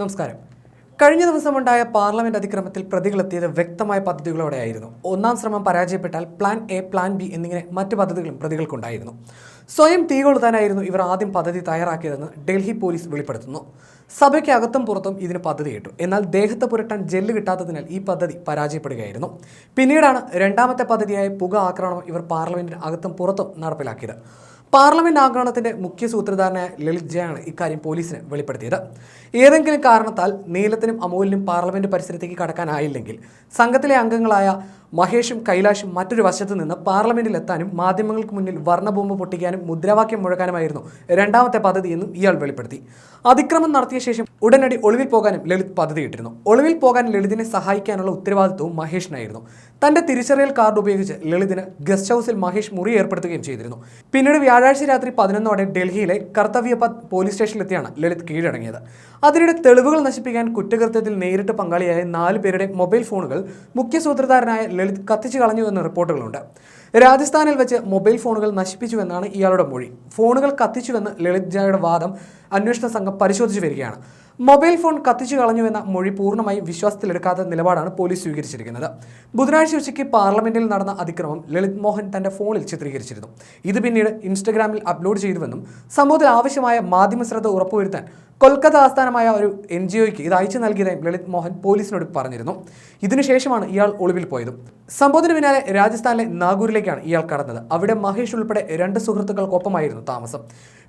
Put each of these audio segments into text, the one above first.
നമസ്കാരം. കഴിഞ്ഞ ദിവസമുണ്ടായ പാർലമെന്റ് അതിക്രമത്തിൽ പ്രതികളെത്തിയത് വ്യക്തമായ പദ്ധതികളോടെയായിരുന്നു. ഒന്നാം ശ്രമം പരാജയപ്പെട്ടാൽ പ്ലാൻ എ പ്ലാൻ ബി എന്നിങ്ങനെ മറ്റ് പദ്ധതികളും പ്രതികൾക്കുണ്ടായിരുന്നു. സ്വയം തീ കൊളുത്താനായിരുന്നു ഇവർ ആദ്യം പദ്ധതി തയ്യാറാക്കിയതെന്ന് ഡൽഹി പോലീസ് വെളിപ്പെടുത്തുന്നു. സഭയ്ക്ക് അകത്തും പുറത്തും ഇതിന് പദ്ധതിയിട്ടു. എന്നാൽ ദേഹത്ത് പുരട്ടാൻ ജെല്ല് കിട്ടാത്തതിനാൽ ഈ പദ്ധതി പരാജയപ്പെടുകയായിരുന്നു. പിന്നീടാണ് രണ്ടാമത്തെ പദ്ധതിയായ പുക ആക്രമണം ഇവർ പാർലമെന്റിന് അകത്തും പുറത്തും നടപ്പിലാക്കിയത്. പാർലമെന്റ് ആക്രമണത്തിന്റെ മുഖ്യ സൂത്രധാരനായ ലളിത് ജയാണ് ഇക്കാര്യം പോലീസിന് വെളിപ്പെടുത്തിയത്. ഏതെങ്കിലും കാരണത്താൽ നീലത്തിനും അമൂലിനും പാർലമെന്റ് പരിസരത്തേക്ക് കടക്കാനായില്ലെങ്കിൽ സംഘത്തിലെ അംഗങ്ങളായ മഹേഷും കൈലാഷും മറ്റൊരു വശത്ത് നിന്ന് പാർലമെന്റിൽ എത്താനും മാധ്യമങ്ങൾക്ക് മുന്നിൽ വർണബോംബ് പൊട്ടിക്കാനും മുദ്രാവാക്യം മുഴക്കാനുമായിരുന്നു രണ്ടാമത്തെ പദ്ധതി എന്നും ഇയാൾ വെളിപ്പെടുത്തി. അതിക്രമം നടത്തിയ ശേഷം ഉടനടി ഒളിവിൽ പോകാനും ലളിത് പദ്ധതിയിട്ടിരുന്നു. ഒളിവിൽ പോകാൻ ലളിതിനെ സഹായിക്കാനുള്ള ഉത്തരവാദിത്വവും മഹേഷിനായിരുന്നു. തന്റെ തിരിച്ചറിയൽ കാർഡ് ഉപയോഗിച്ച് ലളിതിന് ഗസ്റ്റ് ഹൗസിൽ മഹേഷ് മുറി ഏർപ്പെടുത്തുകയും ചെയ്തിരുന്നു. പിന്നീട് വ്യാഴാഴ്ച രാത്രി പതിനൊന്നോടെ ഡൽഹിയിലെ കർത്തവ്യപത് പോലീസ് സ്റ്റേഷനിലെത്തിയാണ് ലളിത് കീഴടങ്ങിയത്. അതിനിടെ തെളിവുകൾ നശിപ്പിക്കാൻ കുറ്റകൃത്യത്തിൽ നേരിട്ട് പങ്കാളിയായ നാല് പേരുടെ മൊബൈൽ ഫോണുകൾ മുഖ്യ സൂത്രധാരനായ ലളിത് കത്തിച്ചു കളഞ്ഞു എന്ന റിപ്പോർട്ടുകളുണ്ട്. രാജസ്ഥാനിൽ വെച്ച് മൊബൈൽ ഫോണുകൾ നശിപ്പിച്ചുവെന്നാണ് ഇയാളുടെ മൊഴി. ഫോണുകൾ കത്തിച്ചുവെന്ന് ലളിത് ജായുടെ വാദം അന്വേഷണ സംഘം പരിശോധിച്ചു വരികയാണ്. മൊബൈൽ ഫോൺ കത്തിച്ചു കളഞ്ഞു എന്ന മൊഴി പൂർണമായും വിശ്വാസത്തിലെടുക്കാത്ത നിലപാടാണ് പോലീസ് സ്വീകരിച്ചിരിക്കുന്നത്. ബുധനാഴ്ച ഉച്ചയ്ക്ക് പാർലമെന്റിൽ നടന്ന അതിക്രമം ലളിത് മോഹൻ തന്റെ ഫോണിൽ ചിത്രീകരിച്ചിരുന്നു. ഇത് പിന്നീട് ഇൻസ്റ്റഗ്രാമിൽ അപ്ലോഡ് ചെയ്തുവെന്നും സംഭവത്തിൽ ആവശ്യമായ മാധ്യമ ശ്രദ്ധ ഉറപ്പുവരുത്താൻ കൊൽക്കത്ത ആസ്ഥാനമായ ഒരു എൻ ജി ഒയ്ക്ക് ഇത് അയച്ചു നൽകിയതായും ലളിത് മോഹൻ പോലീസിനോട് പറഞ്ഞിരുന്നു. ഇതിനുശേഷമാണ് ഇയാൾ ഒളിവിൽ പോയത്. സംഭവത്തിന് പിന്നാലെ രാജസ്ഥാനിലെ നാഗൂരിലേക്കാണ് ഇയാൾ കടന്നത്. അവിടെ മഹേഷ് ഉൾപ്പെടെ രണ്ട് സുഹൃത്തുക്കൾക്കൊപ്പമായിരുന്നു താമസം.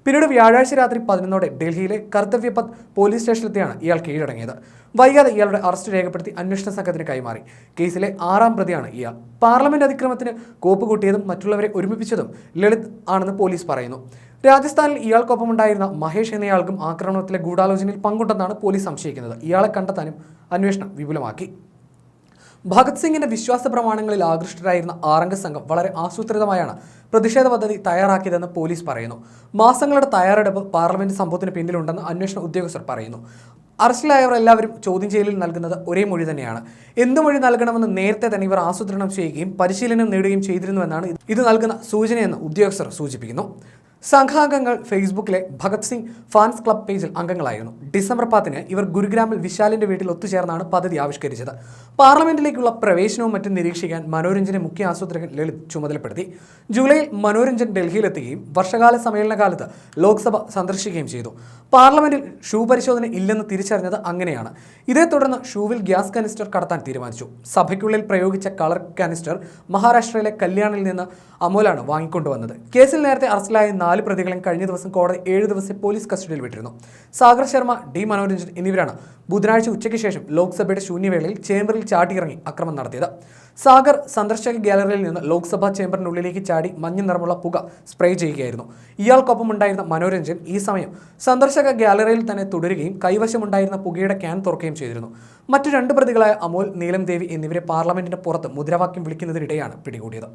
പിന്നീട് വ്യാഴാഴ്ച രാത്രി പതിനൊന്നോടെ ഡൽഹിയിലെ കർത്തവ്യപത് പോലീസ് സ്റ്റേഷനിലെത്തിയാണ് ഇയാൾ കീഴടങ്ങിയത്. വൈകാതെ ഇയാളുടെ അറസ്റ്റ് രേഖപ്പെടുത്തി അന്വേഷണ സംഘത്തിന് കൈമാറി. കേസിലെ ആറാം പ്രതിയാണ് ഇയാൾ. പാർലമെന്റ് അതിക്രമത്തിന് കോപ്പ് കൂട്ടിയതും മറ്റുള്ളവരെ ഒരുമിപ്പിച്ചതും ലളിത് ആണെന്ന് പോലീസ് പറയുന്നു. രാജസ്ഥാനിൽ ഇയാൾക്കൊപ്പമുണ്ടായിരുന്ന മഹേഷ് എന്നയാൾക്കും ആക്രമണത്തിലെ ഗൂഢാലോചനയിൽ പങ്കുണ്ടെന്നാണ് പോലീസ് സംശയിക്കുന്നത്. ഇയാളെ കണ്ടെത്താനും അന്വേഷണം വിപുലമാക്കി. ഭഗത് സിംഗിന്റെ വിശ്വാസ പ്രമാണങ്ങളിൽ ആകൃഷ്ടരായിരുന്ന ആറംഗ സംഘം വളരെ ആസൂത്രിതമായാണ് പ്രതിഷേധ പദ്ധതി തയ്യാറാക്കിയതെന്ന് പോലീസ് പറയുന്നു. മാസങ്ങളുടെ തയ്യാറെടുപ്പ് പാർലമെന്റ് സംഭവത്തിന് പിന്നിലുണ്ടെന്ന് അന്വേഷണ ഉദ്യോഗസ്ഥർ പറയുന്നു. അറസ്റ്റിലായവർ എല്ലാവരും ചോദ്യം ചെയ്യലിൽ നൽകുന്നത് ഒരേ മൊഴി തന്നെയാണ്. എന്ത് മൊഴി നൽകണമെന്ന് നേരത്തെ തന്നെ ഇവർ ആസൂത്രണം ചെയ്യുകയും പരിശീലനം നേടുകയും ചെയ്തിരുന്നുവെന്നാണ് ഇത് നൽകുന്ന സൂചനയെന്ന് ഉദ്യോഗസ്ഥർ സൂചിപ്പിക്കുന്നു. സംഘാംഗങ്ങൾ ഫേസ്ബുക്കിലെ ഭഗത് സിംഗ് ഫാൻസ് ക്ലബ് പേജിൽ അംഗങ്ങളായിരുന്നു. ഡിസംബർ പത്തിന് ഇവർ ഗുരുഗ്രാമിൽ വിശാലിന്റെ വീട്ടിൽ ഒത്തുചേർന്നാണ് പദ്ധതി ആവിഷ്കരിച്ചത്. പാർലമെന്റിലേക്കുള്ള പ്രവേശനവും മറ്റും നിരീക്ഷിക്കാൻ മനോരഞ്ജനെ മുഖ്യ ആസൂത്രകൻ ലളിത് ചുമതലപ്പെടുത്തി. ജൂലൈയിൽ മനോരഞ്ജൻ ഡൽഹിയിലെത്തുകയും വർഷകാല സമ്മേളന കാലത്ത് ലോക്സഭ സന്ദർശിക്കുകയും ചെയ്തു. പാർലമെന്റിൽ ഷൂ പരിശോധന ഇല്ലെന്ന് തിരിച്ചറിഞ്ഞത് അങ്ങനെയാണ്. ഇതേ തുടർന്ന് ഷൂവിൽ ഗ്യാസ് കനിസ്റ്റർ കടത്താൻ തീരുമാനിച്ചു. സഭയ്ക്കുള്ളിൽ പ്രയോഗിച്ച കളർ കനിസ്റ്റർ മഹാരാഷ്ട്രയിലെ കല്യാണിൽ നിന്ന് അമോലാണ് വാങ്ങിക്കൊണ്ടുവന്നത്. കേസിൽ നേരത്തെ അറസ്റ്റിലായ നാല് പ്രതികളെയും കഴിഞ്ഞ ദിവസം കോടതി ഏഴ് ദിവസത്തെ പോലീസ് കസ്റ്റഡിയിൽ വിട്ടിരുന്നു. സാഗർ ശർമ്മ ഡി മനോരഞ്ജൻ എന്നിവരാണ് ബുധനാഴ്ച ഉച്ചയ്ക്ക് ശേഷം ലോക്സഭയുടെ ശൂന്യവേളയിൽ ചേംബറിൽ ചാട്ടിയിറങ്ങി അക്രമം നടത്തിയത്. സാഗർ സന്ദർശക ഗ്യാലറിയിൽ നിന്ന് ലോക്സഭാ ചേംബറിനുള്ളിലേക്ക് ചാടി മഞ്ഞ നിറമുള്ള പുക സ്പ്രേ ചെയ്യുകയായിരുന്നു. ഇയാൾക്കൊപ്പം ഉണ്ടായിരുന്ന മനോരഞ്ജൻ ഈ സമയം സന്ദർശക ഗ്യാലറിയിൽ തന്നെ തുടരുകയും കൈവശമുണ്ടായിരുന്ന പുകയുടെ ക്യാൻ തുറക്കുകയും ചെയ്തിരുന്നു. മറ്റു രണ്ട് പ്രതികളായ അമോൽ നീലം ദേവി എന്നിവരെ പാർലമെന്റിന് പുറത്ത് മുദ്രാവാക്യം വിളിക്കുന്നതിനിടെയാണ് പിടികൂടിയത്.